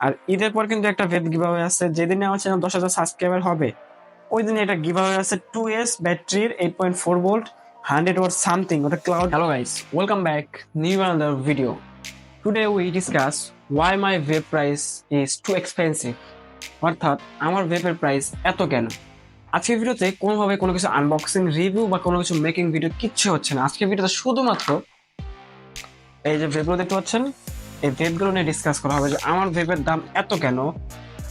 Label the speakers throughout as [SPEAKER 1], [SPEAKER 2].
[SPEAKER 1] আর ঈদের পর কিন্তু একটা ভেব গিভাওয়ে আছে। যেদিনে আমার চ্যানেল দশ হাজার সাবস্ক্রাইবার হবে ওই দিনে একটা গিভাওয়ে আছে টু এস ব্যাটারির eight point four volt hundred watt something ওটা cloud hello guys welcome back new another video today we discuss why my vape price is too expensive অর্থাৎ আমার ভেবের প্রাইস এত কেন? আজকের ভিডিওতে কোনোভাবে কোনো কিছু আনবক্সিং রিভিউ বা কোনো কিছু মেকিং ভিডিও কিচ্ছু হচ্ছে না। আজকের ভিডিওতে শুধুমাত্র এই যে ভেবগুলো দেখতে পাচ্ছেন এই ভেবগুলো নিয়ে ডিসকাস করা হবে যে আমার ভেবের দাম এত কেন?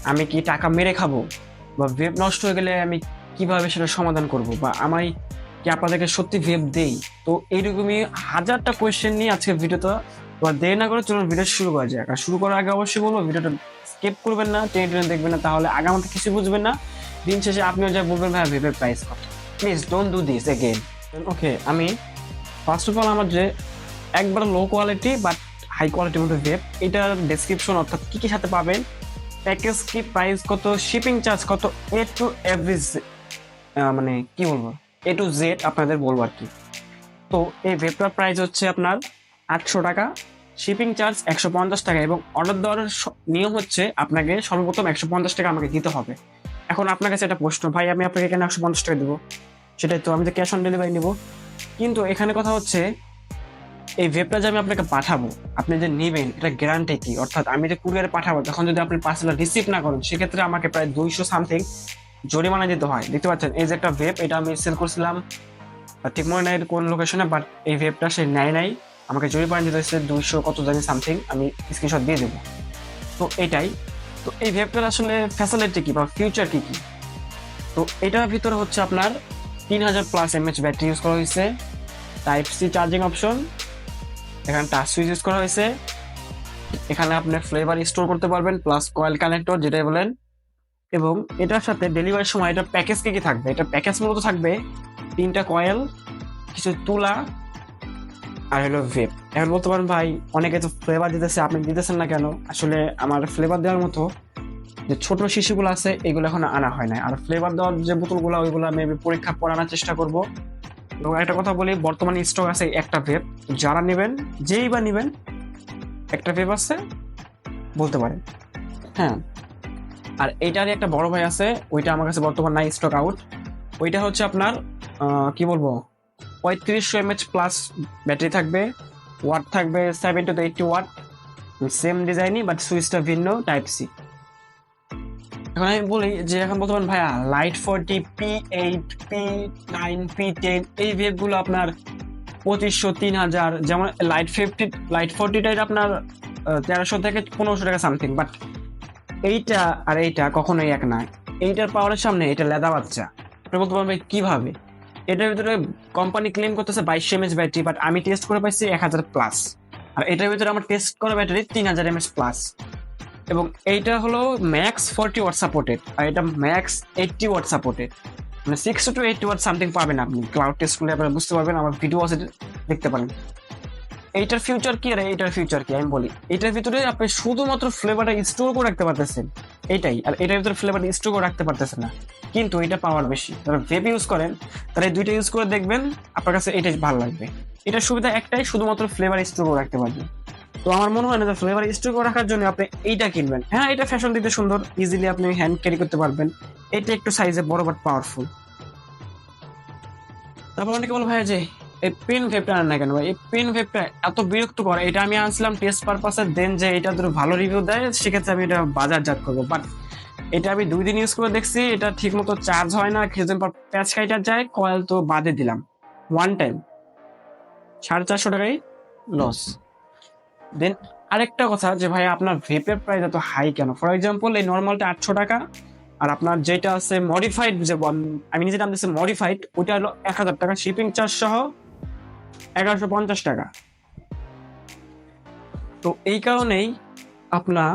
[SPEAKER 1] আমি কি টাকা মেরে খাব? বা ভেব নষ্ট হয়ে গেলে আমি কীভাবে সেটা সমাধান করব? বা আমি কি আপনাদেরকে সত্যি ভেব দেই? তো এইরকমই হাজারটা কোয়েশ্চেন নিয়ে আজকে ভিডিওটা এবার দেরি না করে চলুন ভিডিও শুরু করা যাক। আর শুরু করার আগে অবশ্যই বলব ভিডিওটা স্কিপ করবেন না, টেনে টেনে দেখবেন না, তাহলে আগামাতে কিছু বুঝবেন না। দিন শেষে আপনিও যা বলবেন ভাই ভেবের প্রাইস কত? Please don't do this again okay আমি ফার্স্ট অফ অল আমার যে একবার লো কোয়ালিটি বাট হাই কোয়ালিটির মধ্যে ভেব এটার ডেসক্রিপশন অর্থাৎ কি কি সাথে পাবেন? প্যাকেজ কি প্রাইস কত শিপিং চার্জ কত এ টু এভরিজ মানে কি বলব? এ টু জেড আপনাদের বলব আর কি। তো এই ভেবটার প্রাইস হচ্ছে আপনার আটশো টাকা শিপিং চার্জ একশো পঞ্চাশ টাকা এবং অর্ডার দেওয়ার নিয়ম হচ্ছে আপনাকে সর্বপ্রথম একশো পঞ্চাশ টাকা আমাকে দিতে হবে। এখন আপনার কাছে একটা প্রশ্ন, ভাই, আমি আপনাকে কেন একশো পঞ্চাশ টাকা দেবো? সেটাই তো, আমি তো ক্যাশ অন ডেলিভারি নেব। কিন্তু এখানে কথা হচ্ছে এই ভেবটা যে আমি আপনাকে পাঠাবো। আপনি যে নেবেন, এটা গ্যারান্টি কি? অর্থাৎ আমি যে কুরিয়ারে পাঠাবো, তখন যদি আপনি পার্সেল রিসিভ না করেন, সেক্ষেত্রে আমাকে প্রায় দুইশো সামথিং জরিমানা দিতে হয়। দেখতে পাচ্ছেন, এই যে একটা ভেব এটা আমি সেল করছিলাম ঠিক মনে নাই কোন লোকেশনে বাট এই ভেবটা সে নেয় নাই। আমাকে জরিমানা দিতে হচ্ছে দুইশো কত জানি সামথিং আমি স্ক্রিনশট দিয়ে দেবো। তো এটাই। তো এই ভেবটার আসলে ফ্যাসিলিটি কি বা ফিউচার কি কি? তো এটার ভিতরে হচ্ছে আপনার তিন হাজার প্লাস এমএচ ব্যাটারি ইউজ করা হয়েছে। টাইপ সি চার্জিং অপশন এখানে টাচ সুইচ ইউজ করা হয়েছে। এখানে আপনি ফ্লেভার স্টোর করতে পারবেন প্লাস কয়েল কানেক্টর যেটাই বলেন। এবং এটার সাথে ডেলিভারির সময়, এটা প্যাকেজ কি কি থাকবে? এটা প্যাকেজ মূলত থাকবে তিনটা কয়েল কিছু তুলা, আর হলো ভেপ এখন বলতে পারেন ভাই, অনেকে তো ফ্লেভার দিতেছে, আপনি দিতেছেন না কেন? আসলে আমার ফ্লেভার দেওয়ার মতো যে ছোট শিশুগুলো আছে, এগুলো এখন আনা হয় না আর ফ্লেভার দেওয়ার যে বোতলগুলো, ওইগুলো আমি পরীক্ষা আনার চেষ্টা করব। এবং একটা কথা বলি বর্তমানে স্টক আছে একটা ভেপ যারা নেবেন যেই বা নেবেন একটা ভেপ আছে বলতে পারেন। হ্যাঁ। আর এইটারই একটা বড় ভাই আছে ওইটা আমার কাছে বর্তমান নাই স্টক আউট ওইটা হচ্ছে আপনার কি বলব পঁয়ত্রিশশো এমএচ প্লাস ব্যাটারি থাকবে ওয়াট থাকবে seventy two eighty watt same ডিজাইনই বাট সুইচটা ভিন্ন টাইপ সি এখন আমি বলি যে এখন বলতে পারেন ভাইয়া light forty P eight P nine P ten এই ভেবগুলো আপনার পঁচিশশো, তিন হাজার, যেমন লাইট ফিফটি লাইট ফোরটিটাই আপনার তেরোশো থেকে পনেরোশো টাকা সামথিং বাট এইটা আর এইটা কখনোই এক না এইটার পাওয়ারের সামনে এটা লেদা বাচ্চা। আপনি বলতে পারবেন কীভাবে? এটার ভিতরে কোম্পানি ক্লেম করতেছে বাইশশো এমএচ ব্যাটারি বাট আমি টেস্ট করে পাইছি এক হাজার প্লাস আর এটার ভিতরে আমার টেস্ট করা ব্যাটারি তিন হাজার এমএচ প্লাস এবং এইটা হলো ম্যাক্স ফোরটি ওয়াট সাপোর্টেড আর এটা ম্যাক্স এইটটি ওয়াট সাপোর্টেড মানে six two eighty watt something পাবেন আপনি। ক্লাউড টেস্ট করলে আপনারা বুঝতে পারবেন, আমার ভিডিও আছে, দেখতে পারেন। এইটার ফিউচার কি আর এইটার ফিউচার কি? আমি বলি এটার ভিতরে আপনি শুধুমাত্র ফ্লেভারটা স্টোর করে রাখতে পারতেছেন। এইটাই, আর এটার ভিতরে ফ্লেভারটা স্টোর করে রাখতে পারতেছেন না। কিন্তু এটা পাওয়ার বেশি। যারা ভেব ইউজ করেন তারা এই দুইটা ইউজ করে দেখবেন, আপনার কাছে এটাই ভালো লাগবে। এটার সুবিধা একটাই, শুধুমাত্র ফ্লেভার স্টোর করে রাখতে পারবেন। তো আমার মনে হয় না যে ফ্লেভার স্টোর করে রাখার জন্য আপনি এইটা কিনবেন। হ্যাঁ এটা ফ্যাশন দিতে সুন্দর ইজিলি আপনি হ্যান্ড ক্যারি করতে পারবেন। এটা একটু সাইজে বড় বাট পাওয়ারফুল তারপর অনেকে বলো ভাই যে এই পেন ভেপটা আনেন না কেন? ভাই, এই পেন ভেপটা এত বিরক্ত করে এটা আমি আনছিলাম টেস্ট পারপাসে দেন যে এটা ধরো ভালো রিভিউ দেয়, সেক্ষেত্রে আমি এটা বাজারজাত করব। বাট এটা আমি দুই দিন ইউজ করে দেখছি, এটা ঠিক মতো চার্জ হয় না, কিছুদিন পর প্যাচ কাইটার যায় কয়েল তো বাদে দিলাম। ওয়ান টাইম সাড়ে চারশো টাকাই লস দেন আরেকটা কথা যে, ভাই, আপনার ভেপের প্রাইস এত হাই কেন? ফর এক্সাম্পল এই নর্মালটা আটশো টাকা, আর আপনার যেটা আছে মডিফাইড যে আমি নিজে দাম দিচ্ছি মডিফাইড ওইটা হলো এক হাজার টাকা। শিপিং চার্জ সহ এগারোশো পঞ্চাশ টাকা। তো এই কারণেই আপনার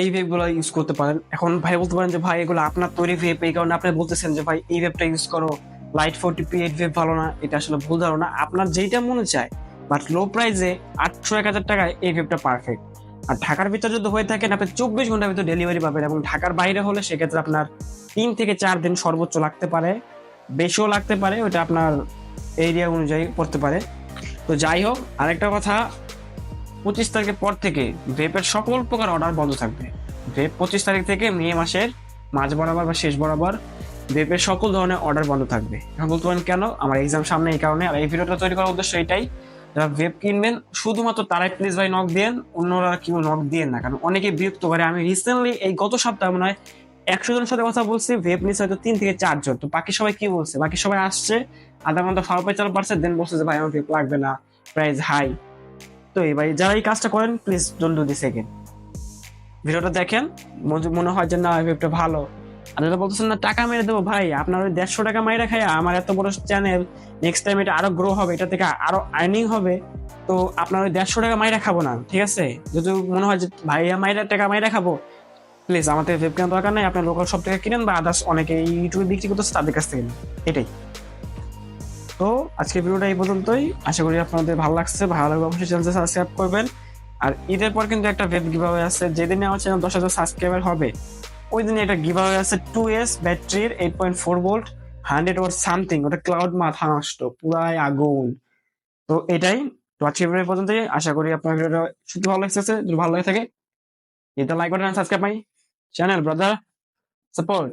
[SPEAKER 1] এই ভেপগুলো ইউজ করতে পারেন। এখন ভাই বলতে পারেন যে, ভাই, এগুলো আপনার তৈরি ভেপ এই কারণে আপনি বলতেছেন যে, ভাই, এই ভেপটা ইউজ করো। Light forty P eight vape ভালো না, এটা আসলে ভুল ধারণা। আপনার যেইটা মনে চায় বাট লো প্রাইসে আটশো এক হাজার টাকায় এই ভেপটা পারফেক্ট আর ঢাকার ভিতরে যদি হয়ে থাকেন আপনি চব্বিশ ঘণ্টার ভিতরে ডেলিভারি পাবেন এবং ঢাকার বাইরে হলে সেক্ষেত্রে আপনার তিন থেকে চার দিন সর্বোচ্চ লাগতে পারে, বেশিও লাগতে পারে ওটা আপনার এরিয়া অনুযায়ী পড়তে পারে। তো যাই হোক, আরেকটা কথা, পঁচিশ তারিখের পর থেকে ভেপের সকল প্রকার অর্ডার বন্ধ থাকবে। ভেব পঁচিশ তারিখ থেকে মে মাসের মাঝ বরাবর বা শেষ বরাবর ভেবের সকল ধরনের অর্ডার বন্ধ থাকবে। এখন বলতে পারেন কেন? আমার এক্সাম সামনে এই কারণে, আর এই ভিডিওটা তৈরি করার উদ্দেশ্য এটাই যারা ভেব কিনবেন, শুধুমাত্র তারাই প্লিজ ভাই নক দেন, অন্যরা কেউ নক দিয়েন না। কারণ অনেকে বিরক্ত করে। আমি রিসেন্টলি এই গত সপ্তাহে মনে হয় একশো জনের সাথে কথা বলছি ভেব নিচ্ছে হয়তো তিন থেকে চারজন তো বাকি সবাই কি বলছে? বাকি সবাই আসছে, আধা ঘণ্টা ফাও পাই চার পারছে দেন বলছে যে, ভাই, আমার ভেব লাগবে না প্রাইস হাই তো এবার যারা এই কাজটা করেন প্লিজ ডোন্ট ডু সেকেন্ড ভিডিওটা দেখেন, মনে- হয় যে, না এই ভেবটা ভালো। বলতেছেন, না, টাকা মেরে দেবো ভাই, আপনার ওই দেড়শো টাকা মাইরা খায় আমার এত বড় চ্যানেল নেক্সট টাইম এটা আরও গ্রো হবে, এটা থেকে আরও আর্নিং হবে, তো আপনার ওই দেড়শো টাকা মাইরা খাব না, ঠিক আছে? যদি মনে হয় যে ভাইয়া টাকা খাব প্লিজ আমাদের কেনার দরকার নেই আপনার লোকাল সব থেকে কিনেন বা আদার্স অনেকে ইউটিউবে বিক্রি করতেছে, তাদের কাছ থেকে এটাই। তো আজকে ভিডিওটা এই পর্যন্তই। আশা করি আপনাদের ভালো লাগছে, ভালো অবশ্যই চ্যানেলটা সাবস্ক্রাইব করবেন। আর ঈদের পর কিন্তু একটা ভেব গিভাওয়ে আছে, যেদিনে আমার চ্যানেল দশ হাজার সাবস্ক্রাইবার হবে ওই এটা গিভার গিভাওয়ে আছে টু এস ব্যাটারির eight point four volt hundred watt something ওটা ক্লাউড মাথা নষ্ট, পুরাই আগুন তো এটাই, তো ভিডিও এই আশা করি আপনার ভিডিওটা শুধু ভালো লাগছে, যদি ভালো লাগে থাকে এটা like button subscribe channel brother support.